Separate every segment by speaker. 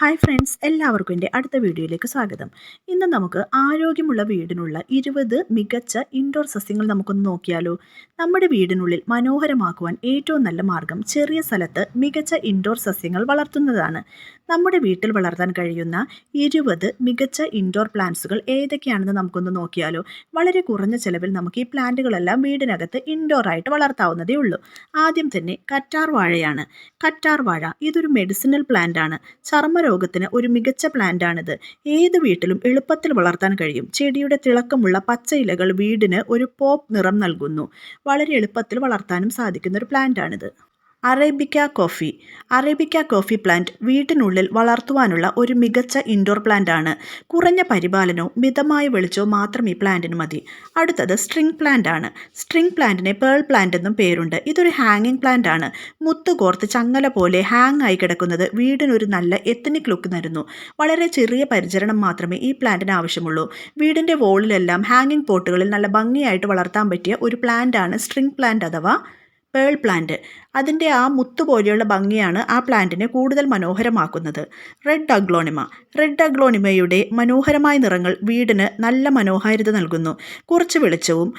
Speaker 1: Hi friends എല്ലാവർക്കും എന്റെ അടുത്ത വീഡിയോയിലേക്ക് സ്വാഗതം. ഇന്ന് നമുക്ക് ആരോഗ്യമുള്ള വീടിനുള്ള ഇരുപത് മികച്ച ഇൻഡോർ സസ്യങ്ങൾ നമുക്കൊന്ന് നോക്കിയാലോ. നമ്മുടെ വീടിനുള്ളിൽ മനോഹരമാക്കുവാൻ ഏറ്റവും നല്ല മാർഗം ചെറിയ സ്ഥലത്ത് മികച്ച ഇൻഡോർ സസ്യങ്ങൾ വളർത്തുന്നതാണ്. നമ്മുടെ വീട്ടിൽ വളർത്താൻ കഴിയുന്ന ഇരുപത് മികച്ച ഇൻഡോർ പ്ലാന്റ്സുകൾ ഏതൊക്കെയാണെന്ന് നമുക്കൊന്ന് നോക്കിയാലോ. വളരെ കുറഞ്ഞ ചിലവിൽ നമുക്ക് ഈ പ്ലാന്റുകളെല്ലാം വീടിനകത്ത് ഇൻഡോർ ആയിട്ട് വളർത്താവുന്നതേ ഉള്ളൂ. ആദ്യം തന്നെ കറ്റാർ വാഴയാണ് കറ്റാർ വാഴ ഇതൊരു മെഡിസിനൽ പ്ലാന്റ് ആണ്. ചർമ്മരോഗത്തിന് ഒരു മികച്ച പ്ലാന്റ് ആണിത് ഏത് വീട്ടിലും എളുപ്പത്തിൽ വളർത്താൻ കഴിയും. ചെടിയുടെ തിളക്കമുള്ള പച്ച ഇലകൾ വീടിന് ഒരു പോപ്പ് നിറം നൽകുന്നു. വളരെ എളുപ്പത്തിൽ വളർത്താനും സാധിക്കുന്ന ഒരു പ്ലാന്റ് ആണിത് arabica coffee. Arabica coffee plant വീട്ടിനുള്ളിൽ വളർത്തുവാനുള്ള ഒരു മികച്ച ഇൻഡോർ പ്ലാന്റ് ആണ്. കുറഞ്ഞ പരിപാലനവും മിതമായ വെളിച്ചവും മാത്രം ഈ പ്ലാന്റിന് മതി. അടുത്തത് സ്ട്രിംഗ് പ്ലാന്റ് ആണ്. സ്ട്രിംഗ് പ്ലാന്റിനെ പേൾ പ്ലാന്റ് എന്നും പേരുണ്ട്. ഇതൊരു ഹാങ്ങിങ് പ്ലാന്റ് ആണ്. മുത്ത് കോർത്ത് ചങ്ങല പോലെ ഹാങ് ആയി കിടക്കുന്നത് വീടിനൊരു നല്ല എത്തനിക് ലുക്ക് തരുന്നു. വളരെ ചെറിയ പരിചരണം മാത്രമേ ഈ പ്ലാന്റിന് ആവശ്യമുള്ളൂ. വീടിന്റെ വോളിലെല്ലാം ഹാങ്ങിങ് പോട്ടുകളിൽ നല്ല ഭംഗിയായിട്ട് വളർത്താൻ പറ്റിയ ഒരു പ്ലാന്റ് ആണ് സ്ട്രിംഗ് പ്ലാന്റ് അഥവാ പേൾ പ്ലാന്റ്. അതിന്റെ ആ മുത്തു പോലെയുള്ള ഭംഗിയാണ് ആ പ്ലാന്റിനെ കൂടുതൽ മനോഹരമാക്കുന്നത്. Red aglaonema. റെഡ് അഗ്ലോണിമയുടെ മനോഹരമായ നിറങ്ങൾ വീടിന് നല്ല മനോഹാരിത നൽകുന്നു. കുറച്ച് വെളിച്ചവും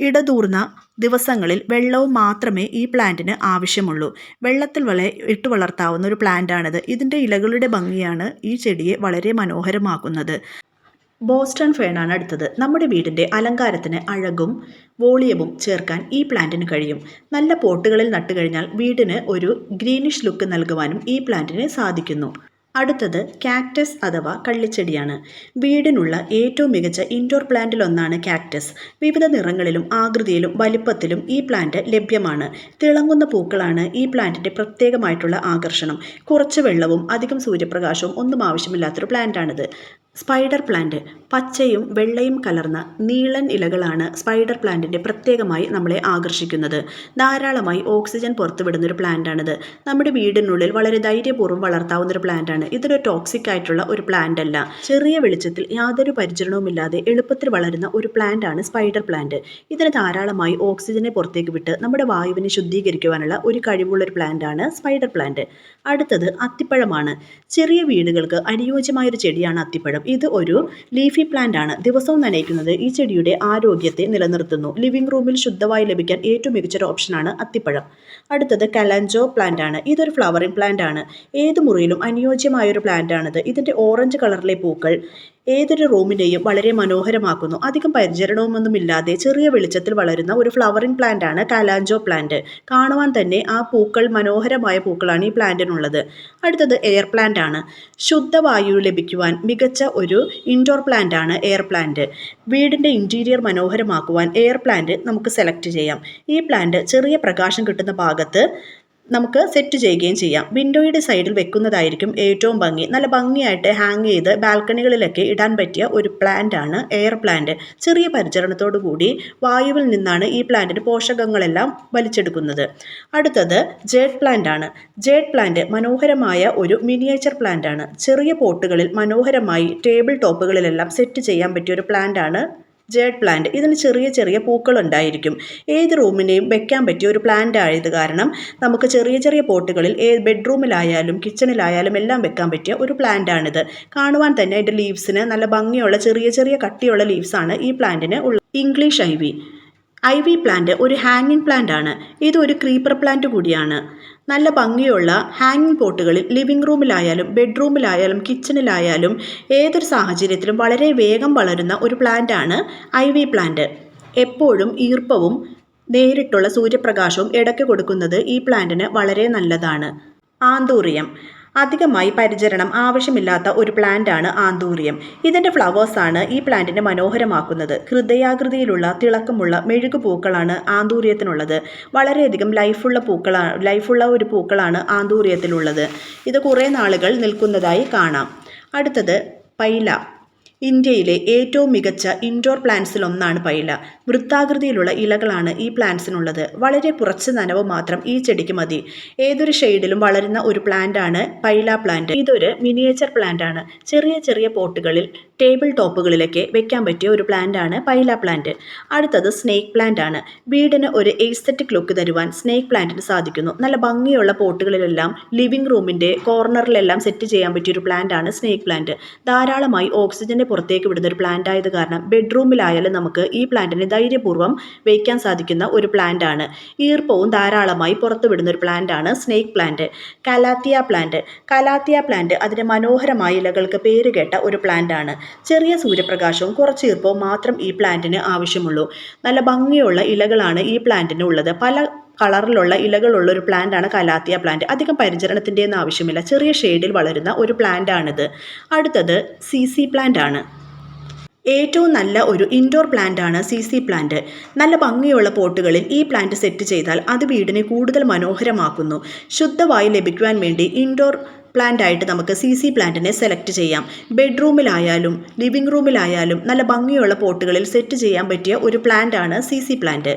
Speaker 1: ഇടതൂർന്ന ദിവസങ്ങളിൽ വെള്ളവും മാത്രമേ ഈ പ്ലാന്റിന് ആവശ്യമുള്ളൂ. വെള്ളത്തിൽ വള ഇട്ട് വളർത്താവുന്ന ഒരു പ്ലാന്റാണിത്. ഇതിന്റെ ഇലകളുടെ ഭംഗിയാണ് ഈ ചെടിയെ വളരെ മനോഹരമാക്കുന്നത്. ബോസ്റ്റൺ ഫേണാണ് അടുത്തത്. നമ്മുടെ വീടിന്റെ അലങ്കാരത്തിന് അഴകും വോളിയവും ചേർക്കാൻ ഈ പ്ലാന്റിന് കഴിയും. നല്ല പോട്ടുകളിൽ നട്ടുകഴിഞ്ഞാൽ വീടിന് ഒരു ഗ്രീനിഷ് ലുക്ക് നൽകുവാനും ഈ പ്ലാന്റിന് സാധിക്കുന്നു. അടുത്തത് കാക്ടസ് അഥവാ കള്ളിച്ചെടിയാണ്. വീടിനുള്ള ഏറ്റവും മികച്ച ഇൻഡോർ പ്ലാന്റിലൊന്നാണ് കാക്ടസ്. വിവിധ നിറങ്ങളിലും ആകൃതിയിലും വലിപ്പത്തിലും ഈ പ്ലാന്റ് ലഭ്യമാണ്. തിളങ്ങുന്ന പൂക്കളാണ് ഈ പ്ലാന്റിന്റെ പ്രത്യേകമായിട്ടുള്ള ആകർഷണം. കുറച്ച് വെള്ളവും അധികം സൂര്യപ്രകാശവും ഒന്നും ആവശ്യമില്ലാത്തൊരു പ്ലാന്റാണിത്. സ്പൈഡർ പ്ലാന്റ് പച്ചയും വെള്ളയും കലർന്ന നീളൻ ഇലകളാണ് സ്പൈഡർ പ്ലാന്റിന്റെ പ്രത്യേകമായി നമ്മളെ ആകർഷിക്കുന്നത്. ധാരാളമായി ഓക്സിജൻ പുറത്തുവിടുന്ന ഒരു പ്ലാന്റാണിത്. നമ്മുടെ വീടിനുള്ളിൽ വളരെ ധൈര്യപൂർവം വളർത്താവുന്ന ഒരു പ്ലാന്റാണ്. ഇതൊരു ടോക്സിക് ആയിട്ടുള്ള ഒരു പ്ലാന്റ് അല്ല ചെറിയ വെളിച്ചത്തിൽ യാതൊരു പരിചരണവുമില്ലാതെ എളുപ്പത്തിൽ വളരുന്ന ഒരു പ്ലാന്റാണ് സ്പൈഡർ പ്ലാന്റ്. ഇതിന് ധാരാളമായി ഓക്സിജനെ പുറത്തേക്ക് വിട്ട് നമ്മുടെ വായുവിനെ ശുദ്ധീകരിക്കുവാനുള്ള ഒരു കഴിവുള്ള ഒരു പ്ലാന്റാണ് സ്പൈഡർ പ്ലാന്റ്. അടുത്തത് അത്തിപ്പഴമാണ്. ചെറിയ വീടുകൾക്ക് അനുയോജ്യമായൊരു ചെടിയാണ് അത്തിപ്പഴം. ഇത് ഒരു ലീഫി പ്ലാന്റ് ആണ്. ദിവസവും നനയിക്കുന്നത് ഈ ചെടിയുടെ ആരോഗ്യത്തെ നിലനിർത്തുന്നു. ലിവിംഗ് റൂമിൽ ശുദ്ധവായു ലഭിക്കാൻ ഏറ്റവും മികച്ചൊരു ഓപ്ഷനാണ് അത്തിപ്പഴം. അടുത്തത് കലഞ്ചോ പ്ലാന്റ് ആണ്. ഇതൊരു ഫ്ലവറിംഗ് പ്ലാന്റ് ആണ്. ഏത് മുറിയിലും അനുയോജ്യമായൊരു പ്ലാന്റ് ആണിത്. ഇതിന്റെ ഓറഞ്ച് കളറിലെ പൂക്കൾ ഏതൊരു റൂമിനെയും വളരെ മനോഹരമാക്കുന്നു. അധികം പരിചരണവുമൊന്നുമില്ലാതെ ചെറിയ വെളിച്ചത്തിൽ വളരുന്ന ഒരു ഫ്ലവറിംഗ് പ്ലാന്റ് ആണ് കാലാഞ്ചോ പ്ലാന്റ്. കാണുവാൻ തന്നെ ആ പൂക്കൾ മനോഹരമായ പൂക്കളാണ് ഈ പ്ലാന്റിനുള്ളത്. അടുത്തത് എയർ പ്ലാന്റ് ആണ്. ശുദ്ധവായു ലഭിക്കുവാൻ മികച്ച ഒരു ഇൻഡോർ പ്ലാന്റ് ആണ് എയർ പ്ലാന്റ്. വീടിന്റെ ഇന്റീരിയർ മനോഹരമാക്കുവാൻ എയർ പ്ലാന്റ് നമുക്ക് സെലക്ട് ചെയ്യാം. ഈ പ്ലാന്റ് ചെറിയ പ്രകാശം കിട്ടുന്ന ഭാഗത്ത് നമുക്ക് സെറ്റ് ചെയ്യുകയും ചെയ്യാം. വിൻഡോയുടെ സൈഡിൽ വെക്കുന്നതായിരിക്കും ഏറ്റവും ഭംഗി. നല്ല ഭംഗിയായിട്ട് ഹാങ് ചെയ്ത് ബാൽക്കണികളിലൊക്കെ ഇടാൻ പറ്റിയ ഒരു പ്ലാന്റ് ആണ് എയർ പ്ലാന്റ് ചെറിയ പരിചരണത്തോടു കൂടി വായുവിൽ നിന്നാണ് ഈ പ്ലാന്റിന് പോഷകങ്ങളെല്ലാം വലിച്ചെടുക്കുന്നത്. അടുത്തത് ജേഡ് പ്ലാന്റ് ആണ്. ജേഡ് പ്ലാന്റ് മനോഹരമായ ഒരു മിനിയേച്ചർ പ്ലാന്റ് ആണ്. ചെറിയ പോട്ടുകളിൽ മനോഹരമായി ടേബിൾ ടോപ്പുകളിലെല്ലാം സെറ്റ് ചെയ്യാൻ പറ്റിയ ഒരു പ്ലാന്റ് ആണ് ജേഡ് പ്ലാന്റ് ഇതിന് ചെറിയ ചെറിയ പൂക്കൾ ഉണ്ടായിരിക്കും ഏത് റൂമിനെയും വെക്കാൻ പറ്റിയ ഒരു പ്ലാന്റ് ആയത് കാരണം നമുക്ക് ചെറിയ ചെറിയ പോട്ടുകളിൽ ഏത് ബെഡ്റൂമിലായാലും കിച്ചണിലായാലും എല്ലാം വെക്കാൻ പറ്റിയ ഒരു പ്ലാന്റ് ആണിത്. കാണുവാൻ തന്നെ അതിന്റെ ലീവ്സിന് നല്ല ഭംഗിയുള്ള ചെറിയ ചെറിയ കട്ടിയുള്ള ലീവ്സാണ് ഈ പ്ലാന്റിന് ഉള്ളത്. English ivy I V plant ഒരു ഹാങ്ങിങ് പ്ലാന്റ് ആണ്. ഇത് ഒരു ക്രീപ്പർ പ്ലാന്റ് കൂടിയാണ്. നല്ല ഭംഗിയുള്ള ഹാങ്ങിങ് പോട്ടുകളിൽ ലിവിംഗ് റൂമിലായാലും ബെഡ്റൂമിലായാലും കിച്ചണിലായാലും ഏതൊരു സാഹചര്യത്തിലും വളരെ വേഗം വളരുന്ന ഒരു പ്ലാന്റാണ് ഐ വി പ്ലാന്റ്. എപ്പോഴും ഈർപ്പവും നേരിട്ടുള്ള സൂര്യപ്രകാശവും ഇടയ്ക്ക് കൊടുക്കുന്നത് ഈ പ്ലാന്റിന് വളരെ നല്ലതാണ്. ആന്തൂറിയം. അധികമായി പരിചരണം ആവശ്യമില്ലാത്ത ഒരു പ്ലാന്റാണ് ആന്തൂറിയം. ഇതിന്റെ ഫ്ലവേഴ്സാണ് ഈ പ്ലാന്റിനെ മനോഹരമാക്കുന്നത്. ഹൃദയാകൃതിയിലുള്ള തിളക്കമുള്ള മെഴുകു പൂക്കളാണ് ആന്തൂറിയത്തിനുള്ളത്. വളരെയധികം ലൈഫുള്ള പൂക്കളാണ് ലൈഫുള്ള ഒരു പൂക്കളാണ് ആന്തൂറിയത്തിലുള്ളത്. ഇത് കുറേ നാളുകൾ നിൽക്കുന്നതായി കാണാം. അടുത്തത് പൈല. ഇന്ത്യയിലെ ഏറ്റവും മികച്ച ഇൻഡോർ പ്ലാന്റ്സിലൊന്നാണ് പൈല. വൃത്താകൃതിയിലുള്ള ഇലകളാണ് ഈ പ്ലാന്റ്സിനുള്ളത് വളരെ കുറച്ച് നനവ് മാത്രം ഈ ചെടിക്ക് മതി. ഏതൊരു ഷെയ്ഡിലും വളരുന്ന ഒരു പ്ലാന്റ് ആണ് പൈല പ്ലാന്റ് ഇതൊരു മിനിയേച്ചർ പ്ലാന്റ് ആണ്. ചെറിയ ചെറിയ പോട്ടുകളിൽ ടേബിൾ ടോപ്പുകളിലൊക്കെ വെക്കാൻ പറ്റിയ ഒരു പ്ലാന്റ് ആണ് പൈല പ്ലാന്റ് അടുത്തത് സ്നേക്ക് പ്ലാന്റ് ആണ്. വീടിന് ഒരു എയ്സ്തറ്റിക് ലുക്ക് തരുവാൻ സ്നേക്ക് പ്ലാന്റിന് സാധിക്കുന്നു. നല്ല ഭംഗിയുള്ള പോട്ടുകളിലെല്ലാം ലിവിംഗ് റൂമിന്റെ കോർണറിലെല്ലാം സെറ്റ് ചെയ്യാൻ പറ്റിയ ഒരു പ്ലാന്റ് ആണ് സ്നേക്ക് പ്ലാന്റ് ധാരാളമായി ഓക്സിജനെ പുറത്തേക്ക് വിടുന്ന ഒരു പ്ലാന്റ് ആയത് കാരണം ബെഡ്റൂമിലായാലും നമുക്ക് ഈ പ്ലാന്റിനെ ധൈര്യപൂർവം വയ്ക്കാൻ സാധിക്കുന്ന ഒരു പ്ലാന്റ് ആണ്. ഈർപ്പവും ധാരാളമായി പുറത്തു വിടുന്ന ഒരു ആണ് snake plant calathea plant calathea plant അതിന്റെ മനോഹരമായ ഇലകൾക്ക് പേരുകേട്ട ഒരു പ്ലാന്റ് ആണ്. ചെറിയ സൂര്യപ്രകാശവും കുറച്ച് ഈർപ്പവും മാത്രം ഈ പ്ലാന്റിന് ആവശ്യമുള്ളൂ. നല്ല ഭംഗിയുള്ള ഇലകളാണ് ഈ പ്ലാന്റിന് ഉള്ളത്. പല കളറിലുള്ള ഇലകളുള്ള ഒരു പ്ലാന്റാണ് കലാത്തിയ പ്ലാന്റ്. അധികം പരിചരണത്തിന്റെ ഒന്നും ആവശ്യമില്ല. ചെറിയ ഷെയ്ഡിൽ വളരുന്ന ഒരു പ്ലാന്റ് ആണിത് അടുത്തത് സി സി പ്ലാന്റ് ആണ് ഏറ്റവും നല്ല ഒരു ഇൻഡോർ പ്ലാന്റ് ആണ് സി സി പ്ലാന്റ്. നല്ല ഭംഗിയുള്ള പോട്ടുകളിൽ ഈ പ്ലാന്റ് സെറ്റ് ചെയ്താൽ അത് വീടിനെ കൂടുതൽ മനോഹരമാക്കുന്നു. ശുദ്ധവായു ലഭിക്കുവാൻ വേണ്ടി ഇൻഡോർ പ്ലാന്റ് ആയിട്ട് നമുക്ക് സി സി പ്ലാന്റിനെ സെലക്ട് ചെയ്യാം. ബെഡ്റൂമിലായാലും ലിവിംഗ് റൂമിലായാലും നല്ല ഭംഗിയുള്ള പോട്ടുകളിൽ സെറ്റ് ചെയ്യാൻ പറ്റിയ ഒരു പ്ലാന്റ് ആണ് Z Z plant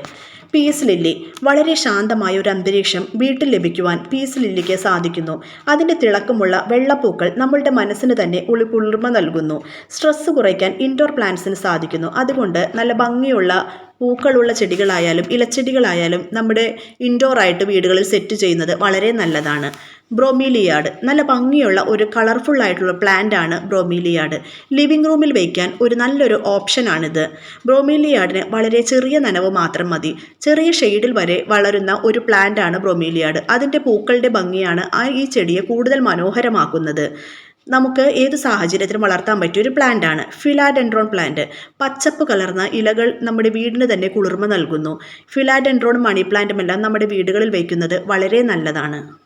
Speaker 1: peace lily വളരെ ശാന്തമായ ഒരു അന്തരീക്ഷം വീട്ടിൽ ലഭിക്കുവാൻ പീസ് ലില്ലിക്ക് സാധിക്കുന്നു. അതിന്റെ തിളക്കമുള്ള വെള്ളപ്പൂക്കൾ നമ്മളുടെ മനസ്സിന് തന്നെ ഉളി കുളിർമ നൽകുന്നു. സ്ട്രെസ്സ് കുറയ്ക്കാൻ ഇൻഡോർ പ്ലാന്റ്സിന് സാധിക്കുന്നു. അതുകൊണ്ട് നല്ല ഭംഗിയുള്ള പൂക്കളുള്ള ചെടികളായാലും ഇലച്ചെടികളായാലും നമ്മുടെ ഇൻഡോർ ആയിട്ട് വീടുകളിൽ സെറ്റ് ചെയ്യുന്നത് വളരെ നല്ലതാണ്. ബ്രോമീലിയാഡ് നല്ല ഭംഗിയുള്ള ഒരു കളർഫുൾ ആയിട്ടുള്ള പ്ലാന്റ് ആണ് ബ്രോമീലിയാഡ് ലിവിംഗ് റൂമിൽ വയ്ക്കാൻ ഒരു നല്ലൊരു ഓപ്ഷനാണിത് ബ്രോമീലിയാഡിന് വളരെ ചെറിയ നനവ് മാത്രം മതി. ചെറിയ ഷെയ്ഡിൽ വരെ വളരുന്ന ഒരു പ്ലാന്റ് ആണ് ബ്രോമീലിയാഡ് അതിന്റെ പൂക്കളുടെ ഭംഗിയാണ് ആ ഈ ചെടിയെ കൂടുതൽ മനോഹരമാക്കുന്നത്. നമുക്ക് ഏത് സാഹചര്യത്തിലും വളർത്താൻ പറ്റിയ ഒരു പ്ലാന്റ് ആണ്. ഫിലാഡെൻഡ്രോൺ പ്ലാന്റ് പച്ചപ്പ് കലർന്ന ഇലകൾ നമ്മുടെ വീടിന് തന്നെ കുളിർമ നൽകുന്നു. ഫിലാഡെൻഡ്രോൺ മണി പ്ലാന്റുമെല്ലാം നമ്മുടെ വീടുകളിൽ വയ്ക്കുന്നത് വളരെ നല്ലതാണ്.